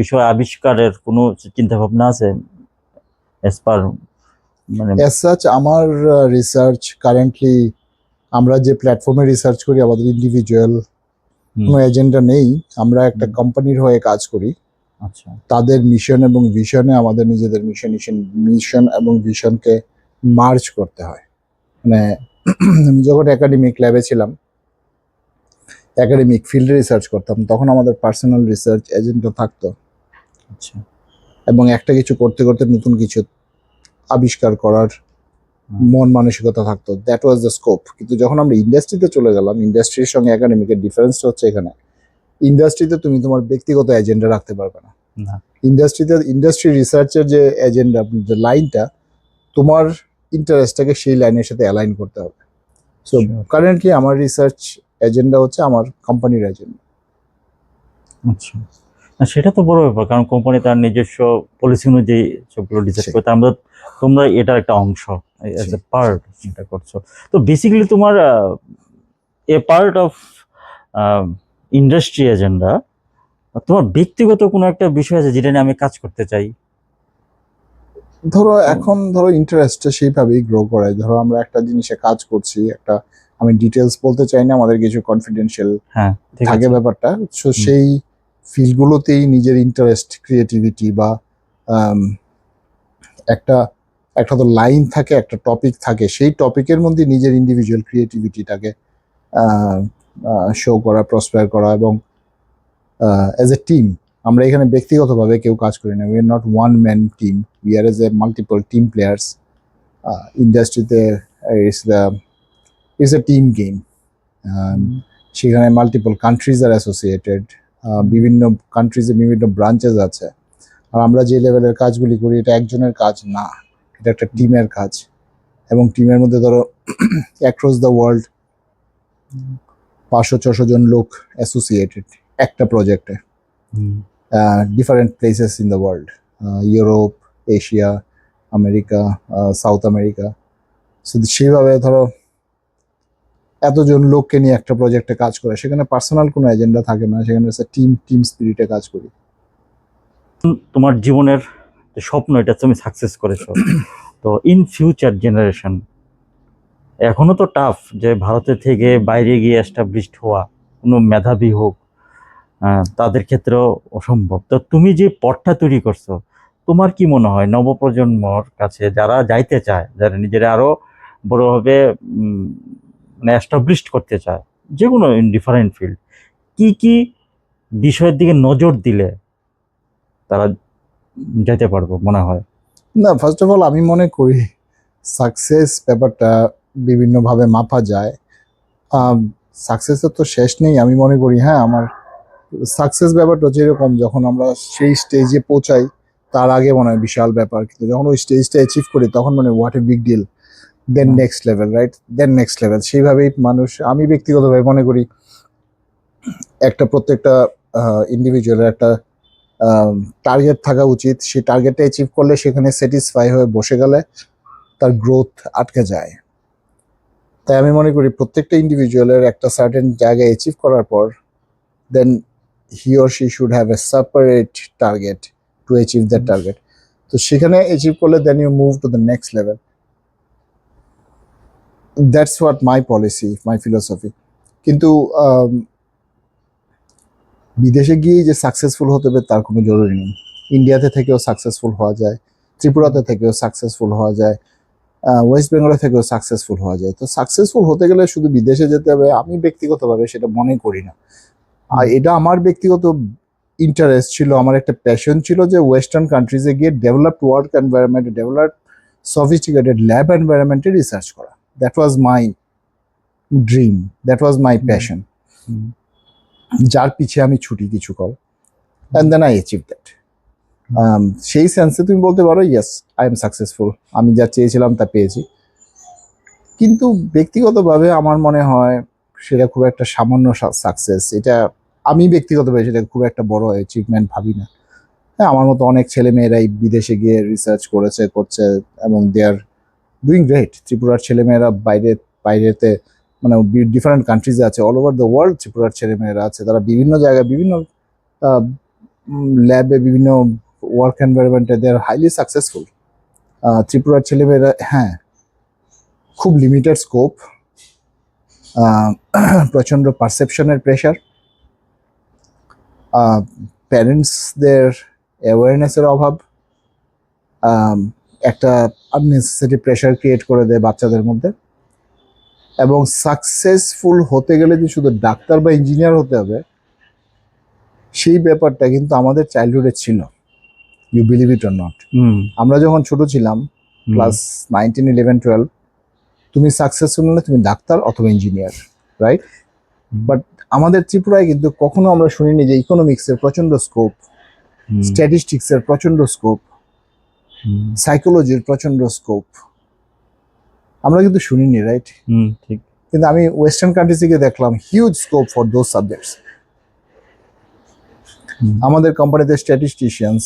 বিষয় আবিষ্কারের কোনো চিন্তা ভাবনা আছে পার মানে অ্যাজ সাচ আমার রিসার্চ কারেন্টলি আমরা যে প্ল্যাটফর্মে রিসার্চ করি আমাদের ইন্ডিভিজুয়াল কোনো এজেন্ডা নেই। আমরা একটা কোম্পানির হয়ে কাজ করি। আচ্ছা। তাদের মিশন এবং ভিশনে আমাদের নিজেদের মিশন মিশন এবং ভিশনকে মার্চ করতে হয়। মানে আমি যখন একাডেমিক ল্যাবে ছিলাম একাডেমিক ফিল্ডে রিসার্চ করতাম তখন আমাদের পার্সোনাল রিসার্চ এজেন্টও থাকতো। আচ্ছা। এবং একটা কিছু করতে করতে নতুন কিছু আবিষ্কার করার মন মানসিকতা থাকতো। দ্যাট ওয়াজ দ্য স্কোপ কিন্তু যখন আমরা ইন্ডাস্ট্রিতে চলে গেলাম ইন্ডাস্ট্রির সঙ্গে একাডেমিকের ডিফারেন্সটা হচ্ছে এখানে। ইন্ডাস্ট্রিতে তুমি তোমার ব্যক্তিগত এজেন্ডা রাখতে পারবে না। ইন্ডাস্ট্রিতে ইন্ডাস্ট্রি রিসার্চের যে এজেন্ডা যে লাইনটা তোমার ইন্টারেস্টটাকে সেই লাইনের সাথে অ্যালাইন করতে হবে। সো. কারেন্টলি আমার রিসার্চ এজেন্ডা হচ্ছে আমার কোম্পানির এজেন্ডা আচ্ছা। না সেটা তো বড় ব্যাপার কারণ কোম্পানি তার নিজস্ব পলিসি অনুযায়ী সবগুলো ডিসাইড। করে তার মধ্যে তোমরা এটার একটা অংশ অ্যাজ। এ পার্ট এটা করছ। তো বেসিক্যালি তোমার a part of industry agenda তোমার ব্যক্তিগত কোনো একটা বিষয় আছে যেটা নিয়ে আমি কাজ করতে চাই? ধরো এখন ধরো ইন্টারেস্টটা সেইভাবেই গ্রো করে। ধরো আমরা একটা জিনিসে কাজ করছি একটা আমি ডিটেলস বলতে চাই না আমাদের কিছু কনফিডেন্সিয়াল হ্যাঁ ঠিক থাকে ব্যাপারটা। সো সেই ফিল্ডগুলোতেই নিজের ইন্টারেস্ট ক্রিয়েটিভিটি বা একটা একটা তো লাইন থাকে একটা টপিক থাকে সেই টপিকের মধ্যে নিজের ইন্ডিভিজুয়াল ক্রিয়েটিভিটিটাকে শো করা প্রসপেয়ার করা এবং অ্যাজ এ টিম আমরা এখানে ব্যক্তিগতভাবে কেউ কাজ করি না। We are not one man team we are as a multiple team players ইন্ডাস্ট্রিতে it's the it's a team game সেখানে মাল্টিপল কান্ট্রিজ আর অ্যাসোসিয়েটেড বিভিন্ন কান্ট্রিজে বিভিন্ন ব্রাঞ্চেস আছে। আর আমরা যে লেভেলের কাজগুলি করি এটা একজনের কাজ না এটা একটা টিমের কাজ। এবং টিমের মধ্যে ধরো অ্যাক্রস দ্য ওয়ার্ল্ড পাঁচশো ছশো জন লোক অ্যাসোসিয়েটেড একটা প্রজেক্টে different places in the world Europe Asia America South America so সেইভাবে ধরো এতজন লোককে নিয়ে একটা প্রজেক্টে কাজ করে সেখানে পার্সোনাল কোনো এজেন্ডা থাকে না সেখানে টিম টিম স্পিরিটে কাজ করি। তোমার জীবনের স্বপ্ন এটা তুমি সাকসেস করেছ। তো ইন ফিউচার জেনারেশন এখনও তো টাফ যে ভারতে থেকে বাইরে গিয়ে এস্টাবলিশড হওয়া কোনো মেধাবী হোক তাদের ক্ষেত্রেও অসম্ভব। তো তুমি যে পথটা তৈরি করছ তোমার কি মনে হয় নবপ্রজন্মর কাছে যারা যাইতে চায় যারা নিজেরা আরও বড়ভাবে উম, মানে এস্টাবলিশড করতে চায়, যে কোনো ইন ডিফারেন্ট ফিল্ড কি কি বিষয়ের দিকে নজর দিলে তারা যেতে পারব মনে হয়? না ফার্স্ট অফ অল আমি মনে করি সাকসেস ব্যাপারটা বিভিন্নভাবে মাপা যায়। সাকসেসের তো শেষ নেই, আমি মনে করি হ্যাঁ আমার সাকসেস ব্যাপারটা যেরকম, যখন আমরা সেই স্টেজে পৌঁছাই, তার আগে মনে হয় বিশাল ব্যাপার। কিন্তু যখন ওই স্টেজটা অ্যাচিভ করি, তখন মানে what a big deal then next level right then next level সেইভাবেই মানুষ আমি ব্যক্তিগতভাবে মনে করি একটা প্রত্যেকটা ইন্ডিভিজুয়ালের একটা টার্গেট থাকা উচিত। সেই টার্গেটটা অ্যাচিভ করলে সেখানে স্যাটিসফাই হয়ে বসে গেলে তার গ্রোথ আটকে যায়। তাই আমি মনে করি প্রত্যেকটা ইন্ডিভিজুয়ালের একটা সার্টেন জায়গায় অ্যাচিভ করার পর then he or she should have a separate target to achieve that target তো সেখানে অ্যাচিভ করলে then you move to the next level that's what my policy my philosophy কিন্তু um, বিদেশে গিয়েই যে সাকসেসফুল হতে হবে তার কোনো জরুরি নেই। ইন্ডিয়াতে থেকেও সাকসেসফুল হওয়া যায় ত্রিপুরাতে থেকেও সাকসেসফুল হওয়া যায় ওয়েস্ট বেঙ্গলে থেকেও সাকসেসফুল হওয়া যায়। তো সাকসেসফুল হতে গেলে শুধু বিদেশে যেতে হবে আমি ব্যক্তিগতভাবে সেটা মনে করি না। আর এটা আমার ব্যক্তিগত ইন্টারেস্ট ছিল আমার একটা প্যাশন ছিল যে ওয়েস্টার্ন কান্ট্রিজে গিয়ে developed work environment develop sophisticated lab এনভায়রনমেন্টে research করা। That was my dream that was my passion যার পিছে আমি ছুটি কিছু কর। And then I achieve that সেই সেন্সে তুমি বলতে পারো ইয়েস আই এম সাকসেসফুল আমি যা চেয়েছিলাম তা পেয়েছি। কিন্তু ব্যক্তিগতভাবে আমার মনে হয় সেটা খুব একটা সামান্য সাকসেস এটা আমি ব্যক্তিগতভাবে সেটা খুব একটা বড় অ্যাচিভমেন্ট ভাবি না। হ্যাঁ আমার মতো অনেক ছেলে মেয়েরাই বিদেশে গিয়ে রিসার্চ করেছে করছে এবং দে আর ডুইং গ্রেট ত্রিপুরার ছেলেমেয়েরা বাইরে, বাইরেতে মানে ডিফারেন্ট কান্ট্রিজে আছে. অল ওভার দ্য ওয়ার্ল্ড ত্রিপুরার ছেলেমেয়েরা আছে। তারা বিভিন্ন জায়গায়, বিভিন্ন ল্যাবে বিভিন্ন ওয়ার্ক এনভায়রনমেন্টে দে আর হাইলি সাকসেসফুল ত্রিপুরার ছেলেমেয়েরা হ্যাঁ খুব লিমিটেড স্কোপ প্রচণ্ড পারসেপশনের প্রেশার প্যারেন্টসদের অ্যাওয়ারনেসের অভাব একটা আননেসেসারি প্রেশার ক্রিয়েট করে দেয় বাচ্চাদের মধ্যে। এবং সাকসেসফুল হতে গেলে যে শুধু ডাক্তার বা ইঞ্জিনিয়ার হতে হবে সেই ব্যাপারটা কিন্তু আমাদের চাইল্ডহুডে ছিল। You believe it or not আমরা যখন ছোট ছিলাম ক্লাস নাইনটিন ইলেভেন টুয়েলভ তুমি সাকসেসফুল হলে তুমি ডাক্তার অথবা ইঞ্জিনিয়ার রাইট বাট আমাদের ত্রিপুরায় কিন্তু কখনো আমরা শুনিনি যে ইকোনমিক্সের প্রচণ্ড স্কোপ স্ট্যাটিস্টিক্সের প্রচণ্ড স্কোপ সাইকোলজির প্রচণ্ড স্কোপ আমরা কিন্তু শুনিনি রাইট হুম ঠিক। কিন্তু আমি ওয়েস্টার্ন কান্ট্রি থেকে দেখলাম huge scope for those subjects আমাদের কোম্পানিতে স্ট্যাটিস্টিশিয়ানস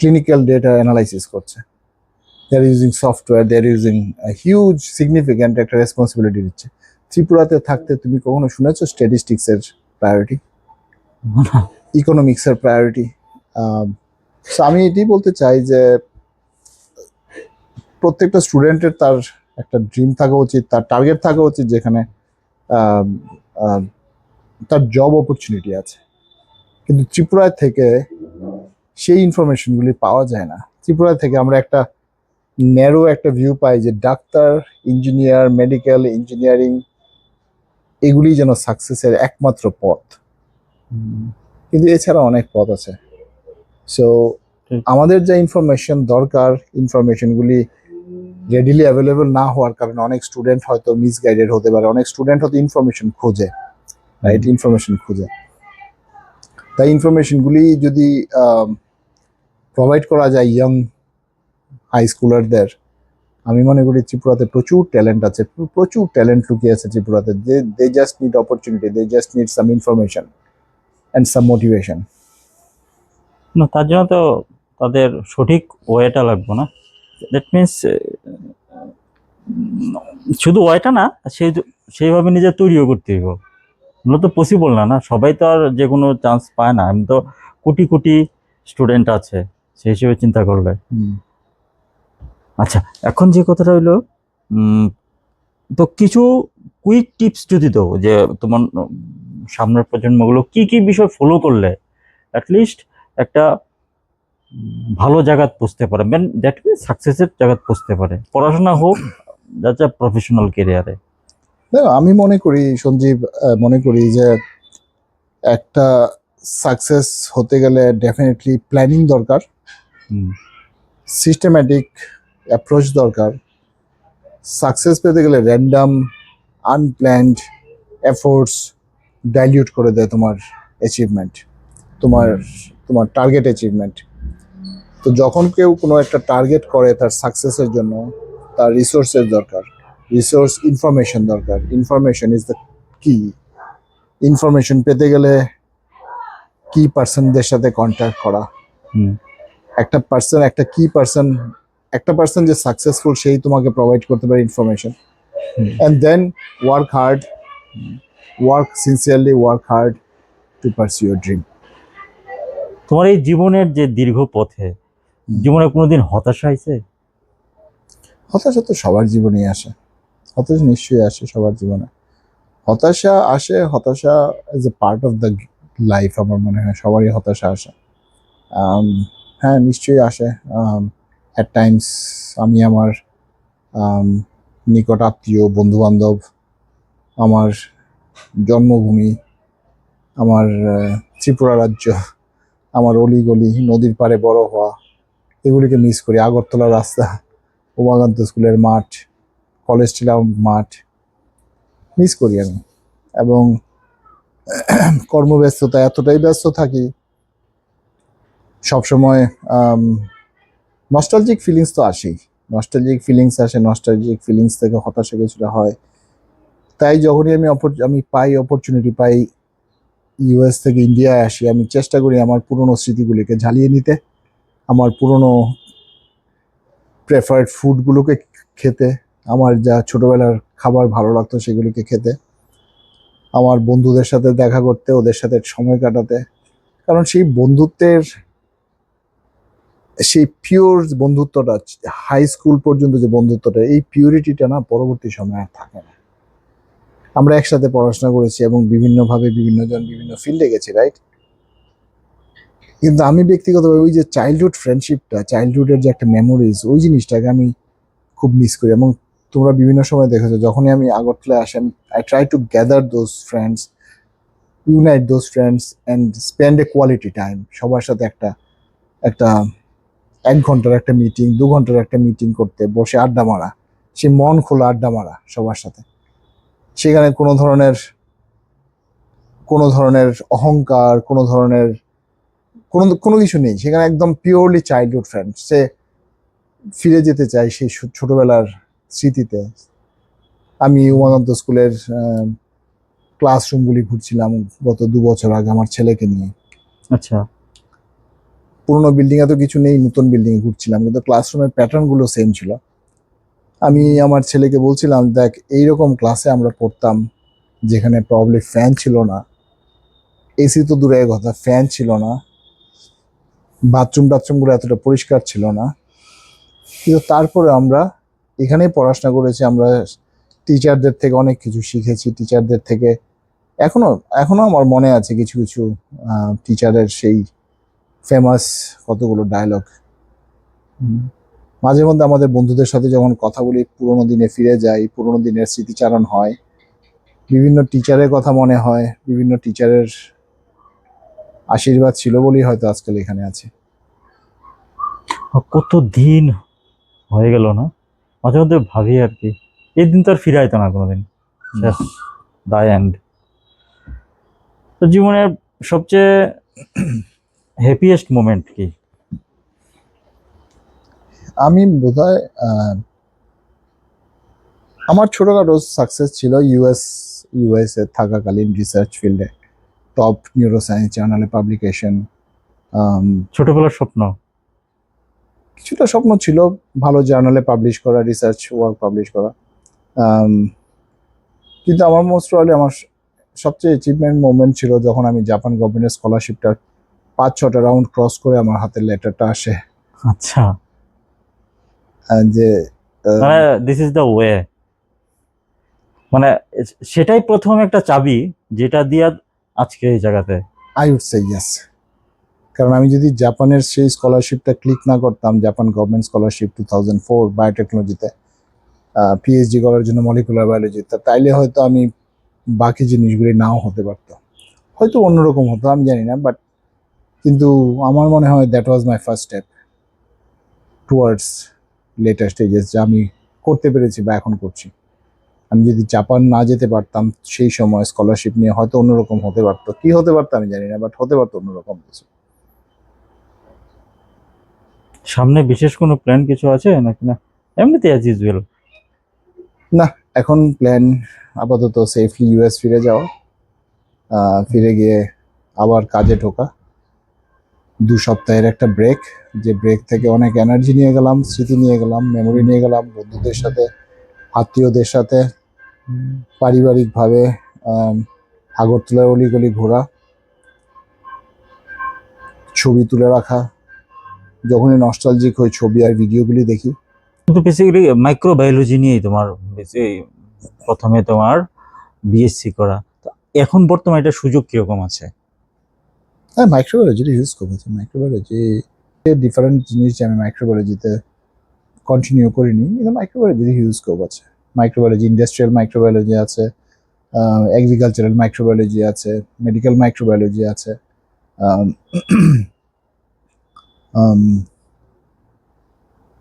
ক্লিনিক্যাল ডেটা অ্যানালাইসিস করছে। They are using software they are using huge significant একটা রেসপন্সিবিলিটি দিচ্ছে। ত্রিপুরাতে থাকতে তুমি কখনো শুনেছো স্ট্যাটিস্টিক্সের প্রায়োরিটি ইকোনমিক্সের প্রায়োরিটি আমি এটাই বলতে চাই যে, প্রত্যেকটা স্টুডেন্টের তার একটা ড্রিম থাকা উচিত, তার টার্গেট থাকা উচিত যেখানে তার জব অপরচুনিটি আছে। কিন্তু ত্রিপুরা থেকে সেই ইনফরমেশনগুলি পাওয়া যায় না। ত্রিপুরা থেকে আমরা একটা ন্যারো একটা ভিউ পাই যে ডাক্তার ইঞ্জিনিয়ার মেডিকেল ইঞ্জিনিয়ারিং এগুলি যেন সাকসেসের একমাত্র পথ। কিন্তু এছাড়া অনেক পথ আছে। সো আমাদের যে ইনফরমেশন দরকার ইনফরমেশনগুলি রেডিলি অ্যাভেলেবল না হওয়ার কারণে অনেক স্টুডেন্ট হয়তো মিসগাইডেড হতে পারে। অনেক স্টুডেন্ট হয়তো ইনফরমেশন খোঁজে রাইট ইনফরমেশন খোঁজে। তাই ইনফরমেশনগুলি যদি প্রোভাইড করা যায় ইয়াং হাই স্কুলারদের আমি মনে করি ত্রিপুরাতে প্রচুর ট্যালেন্ট আছে প্রচুর ট্যালেন্ট লুকিয়ে আছে ত্রিপুরাতে। They they just need opportunity they just need some information and some motivation না তার জন্য তো তাদের সঠিক ওয়েটা লাগবে না। দ্যাট মিনস শুধু ওয়েটা না সেই সেইভাবে নিজে তৈরিও করতে হইব। এগুলো তো পসিবল না না? সবাই তো আর যে কোনো চান্স পায় না। আমি তো কোটি কোটি স্টুডেন্ট আছে সেই হিসেবে চিন্তা করলে আচ্ছা এখন যে কথাটা হইল তো কিছু কুইক টিপস যদি দাও যে তোমার সামনের প্রজন্মগুলো কি কি বিষয় ফলো করলে অ্যাটলিস্ট একটা ভালো জায়গাত পৌঁছতে পারে। মেন দ্যাট মিনস সাকসেসের জায়গাত পৌঁছতে পারে। পড়াশোনা হোক যাতে প্রফেশনাল কেরিয়ারে দেখো আমি মনে করি সঞ্জীব মনে করি যে একটা সাকসেস হতে গেলে ডেফিনেটলি প্ল্যানিং দরকার। সিস্টেম্যাটিক অ্যাপ্রোচ দরকার। সাকসেস পেতে গেলে র্যান্ডাম আনপ্ল্যান্ড এফোর্টস ডাইলিউট করে দেয় তোমার অ্যাচিভমেন্ট তোমার তোমার টার্গেট অ্যাচিভমেন্ট তো যখন কেউ কোনো একটা টার্গেট করে তার সাকসেসের জন্য তার রিসোর্সের দরকার। রিসোর্স ইনফরমেশন দরকার। ইনফরমেশন ইজ দ্য কি ইনফরমেশন পেতে গেলে কি পার্সনদের সাথে কন্ট্যাক্ট করা। হুম। একটা পার্সন একটা কি পার্সন একটা পার্সন যে সাকসেসফুল সেই তোমাকে প্রোভাইড করতে পারে information and then work hard work sincerely work hard to pursue your dream তোমার এই জীবনের যে দীর্ঘ পথে। জীবনে কোনোদিন হতাশা হয়েছে? হতাশা তো সবার জীবনেই আসে। হতাশা নিশ্চয়ই আসে সবার জীবনে। হতাশা আসে হতাশা is a part of the life আমার মনে হয় সবারই হতাশা আসে। হ্যাঁ নিশ্চয়ই আসে। অ্যাট টাইমস আমি আমার আম, নিকট আত্মীয় বন্ধু বান্ধব আমার জন্মভূমি আমার ত্রিপুরা রাজ্য আমার অলিগলি নদীর পাড়ে বড় হওয়া, এগুলিকে মিস করি। আগরতলা রাস্তা, উমাকান্ত স্কুলের মাঠ, কলেজ ছিলাম মাঠ মিস করি আমি। এবং কর্মব্যস্ততা, এতটাই ব্যস্ত থাকি, সবসময় নস্টালজিক ফিলিংস তো আসেই। নস্টালজিক ফিলিংস আসে নস্টালজিক ফিলিংস থেকে হতাশা কিছুটা হয়। তাই যখনই আমি আমি পাই অপরচুনিটি পাই ইউএস থেকে ইন্ডিয়ায় আসি, আমি চেষ্টা করি আমার পুরনো স্মৃতিগুলিকে ঝালিয়ে নিতে। আমার পুরনো প্রেফার্ড ফুডগুলোকে খেতে, আমার যা ছোটবেলার খাবার ভালো লাগতো সেগুলিকে খেতে। আমার বন্ধুদের সাথে দেখা করতে, ওদের সাথে সময় কাটাতে। কারণ সেই বন্ধুত্বের, সেই পিওর বন্ধুত্বটা হাই স্কুল পর্যন্ত যে বন্ধুত্বটা, এই পিউরিটিটা না পরবর্তী সময়ে আর থাকে না। আমরা একসাথে পড়াশোনা করেছি এবং বিভিন্নভাবে বিভিন্ন জন বিভিন্ন ফিল্ডে গেছি রাইট কিন্তু আমি ব্যক্তিগতভাবে ওই যে চাইল্ডহুড ফ্রেন্ডশিপটা চাইল্ডহুডের যে একটা মেমোরিজ ওই জিনিসটাকে আমি খুব মিস করি। এবং তোমরা বিভিন্ন সময় দেখেছ, যখনই আমি আগরতলায় আসেন I try to gather those friends unite those friends and spend a quality time সবার সাথে একটা একটা, এক ঘণ্টার একটা মিটিং দু ঘণ্টার একটা মিটিং করতে বসে আড্ডা মারা। সে মন খোলা আড্ডা মারা সবার সাথে। সেখানে কোনো ধরনের কোনো ধরনের অহংকার কোনো ধরনের কোনো কোনো কিছু নেই। সেখানে একদম পিওরলি চাইল্ডহুড ফ্রেন্ড সে ফিরে যেতে চায় সেই ছোটবেলার স্মৃতিতে। আমি উমাকান্ত স্কুলের ক্লাসরুমগুলি ঘুরছিলাম গত দু বছর আগে আমার ছেলেকে নিয়ে। আচ্ছা। পুরোনো বিল্ডিং এ তো কিছু নেই নতুন বিল্ডিং এ ঘুরছিলাম। কিন্তু ক্লাসরুমের প্যাটার্নগুলো সেম ছিল। আমি আমার ছেলেকে বলছিলাম, দেখ, এইরকম ক্লাসে আমরা পড়তাম যেখানে প্রবলি ফ্যান ছিল না। এসি তো দূরের কথা ফ্যান ছিল না। বাথরুম টাথরুমগুলো এতটা পরিষ্কার ছিল না। কিন্তু তারপরে আমরা এখানেই পড়াশোনা করেছি, আমরা টিচারদের থেকে অনেক কিছু শিখেছি টিচারদের থেকে। এখনও এখনও আমার মনে আছে কিছু কিছু টিচারের সেই ফেমাস কতগুলো ডায়লগ মাঝে মধ্যে আমাদের বন্ধুদের সাথে যখন কথা বলি পুরোনো দিনে ফিরে যাই পুরোনো দিনের স্মৃতিচারণ হয়। বিভিন্ন টিচারের কথা মনে হয় বিভিন্ন টিচারের আশীর্বাদ ছিল বলেই হয়তো আজকাল এখানে আছে। কত দিন হয়ে গেল না? মাঝে মধ্যে ভাবি আর কি এই দিন তো আর ফিরে আইতো না কোনোদিন। শেষ দা এন্ড তো জীবনের সবচেয়ে হ্যাপিয়েস্ট মোমেন্ট কি? আমি বোধহয় আহ, আমার ছোটখাটো সাকসেস ছিল ইউএস ইউএস এ থাকাকালীন রিসার্চ ফিল্ডে টপ নিউরোসায়েন্স জার্নালে পাবলিকেশন ছোটবেলার স্বপ্ন? কিছুটা স্বপ্ন ছিল ভালো জার্নালে পাবলিশ করা রিসার্চ ওয়ার্ক পাবলিশ করা কিন্তু আমার মোস্ট প্রবলি আমার সবচেয়ে অ্যাচিভমেন্ট মোমেন্ট ছিল যখন আমি জাপান গভর্নমেন্টের স্কলারশিপটা পাঁচ ছটা রাউন্ড ক্রস করে আমার হাতের লেটারটা আসে। আচ্ছা। যে মানে দিস ইজ দ্য ওয়ে মানে সেটাই প্রথম একটা চাবি যেটা দিয়া আজকে এই জায়গাতে। আই উড সে ইয়েস কারণ আমি যদি জাপানের সেই স্কলারশিপটা ক্লিক না করতাম Japan government scholarship two thousand four বায়োটেকনোলজিতে PhD করার জন্য মলিকুলার বায়োলজি তাইলে হয়তো আমি বাকি জিনিসগুলি নাও হতে পারতো। হয়তো অন্যরকম হতো আমি জানি না বাট কিন্তু আমার মনে হয় that was my first step towards later stages যা আমি করতে পেরেছি বা এখন করছি। আমি যদি জাপান না যেতে পারতাম সেই সময় স্কলারশিপ নিয়ে হয়তো অন্যরকম হতে পারতো। কি হতে পারতো আমি জানি না বাট হতে পারতো অন্যরকম কিছু। সামনে বিশেষ কোনো প্ল্যান কিছু আছে নাকি না? এমনিতে অ্যাজ ইউজুয়াল এখন প্ল্যান আপাতত সেফলি ইউএস ফিরে যাওয়া ফিরে গিয়ে আবার কাজে ঢোকা। দু সপ্তাহের একটা ব্রেক যে ব্রেক থেকে অনেক এনার্জি নিয়ে গেলাম, স্মৃতি নিয়ে গেলাম মেমোরি নিয়ে গেলাম, বন্ধুদের সাথে, আত্মীয়দের সাথে, পারিবারিকভাবে আগরতলার অলিগলি ঘোরা, ছবি তুলে রাখা, যখনই নস্টালজিক হই ছবি আর ভিডিওগুলি দেখি। কিন্তু বেসিক্যালি মাইক্রোবায়োলজি নিয়েই তোমার প্রথমে তোমার বিএসসি করা। এখন বর্তমানে এটা সুযোগ কীরকম আছে? হ্যাঁ মাইক্রোবায়োলজির হিউজ স্কোপ আছে মাইক্রোবায়োলজি ডিফারেন্ট জিনিস যে আমি মাইক্রোবায়োলজিতে কন্টিনিউ করিনি, কিন্তু মাইক্রোবায়োলজির হিউজ স্কোপ আছে মাইক্রোবায়োলজি ইন্ডাস্ট্রিয়াল মাইক্রোবায়োলজি আছে এগ্রিকালচারাল মাইক্রোবায়োলজি আছে মেডিকেল মাইক্রোবায়োলজি আছে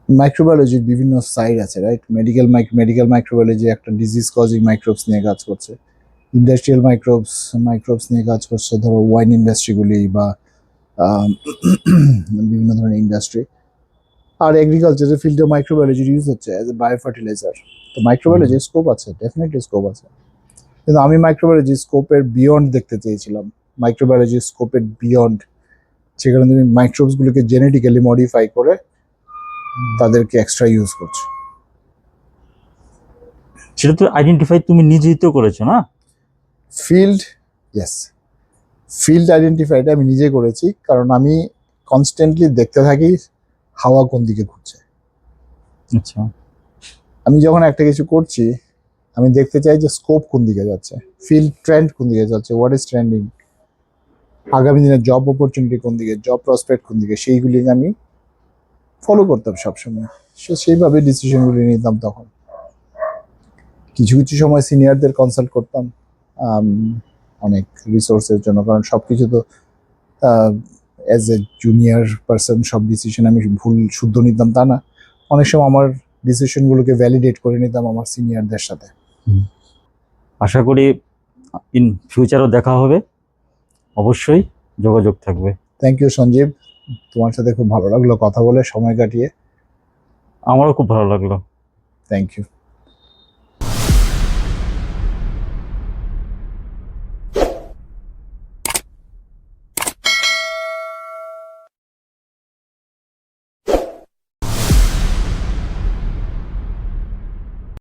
মাইক্রোবায়োলজির বিভিন্ন সাইড আছে রাইট মেডিকেল মেডিকেল মাইক্রোবায়োলজি একটা ডিজিজ কজিং মাইক্রোবস নিয়ে কাজ করছে। ইন্ডাস্ট্রিয়াল মাইক্রোবস মাইক্রোবস নিয়ে কাজ করছে ধরো ওয়াইন ইন্ডাস্ট্রিগুলি বা বিভিন্ন ধরনের ইন্ডাস্ট্রি আর এগ্রিকালচারের ফিল্ডে মাইক্রোবায়োলজির ইউজ হচ্ছে অ্যাজ এ বায়ো ফার্টিলাইজার তো মাইক্রোবায়োলজির স্কোপ আছে ডেফিনেটলি স্কোপ আছে. কিন্তু আমি মাইক্রোবায়োলজির স্কোপের বিয়ন্ড দেখতে চেয়েছিলাম। মাইক্রোবায়োলজির স্কোপের বিয়ন্ড সেখানে তুমি মাইক্রোবসগুলোকে জেনেটিক্যালি মডিফাই করে তাদেরকে এক্সট্রা ইউজ করছ। সেটা তো আইডেন্টিফাই তুমি নিজেই তো করেছ না? ফিল্ড ইয়েস ফিল্ড আইডেন্টিফাইটা আমি নিজে করেছি কারণ আমি কনস্ট্যান্টলি দেখতে থাকি হাওয়া কোন দিকে ঘুরছে। আচ্ছা। আমি যখন একটা কিছু করছি আমি দেখতে চাই যে স্কোপ কোন দিকে যাচ্ছে ফিল্ড ট্রেন্ড কোন দিকে যাচ্ছে হোয়াট ইজ ট্রেন্ডিং আগামী দিনে জব অপরচুনিটি কোন দিকে জব প্রসপেক্ট কোন দিকে সেইগুলি আমি ফলো করতাম সবসময়। সে সেইভাবে ডিসিশনগুলি নিতাম তখন। কিছু কিছু সময় সিনিয়রদের কনসাল্ট করতাম। অনেক রিসোর্সের জন্য কারণ সব কিছু তো অ্যাজ এ জুনিয়র পার্সন সব ডিসিশন আমি ভুল শুদ্ধ নিতাম তা না। অনেক সময় আমার ডিসিশনগুলোকে ভ্যালিডেট করে নিতাম আমার সিনিয়রদের সাথে। আশা করি ইন ফিউচারও দেখা হবে। অবশ্যই যোগাযোগ থাকবে। Thank you Sanjeev. তোমার সাথে খুব ভালো লাগল কথা বলে সময় কাটিয়ে। আমারও খুব ভালো লাগল। Thank you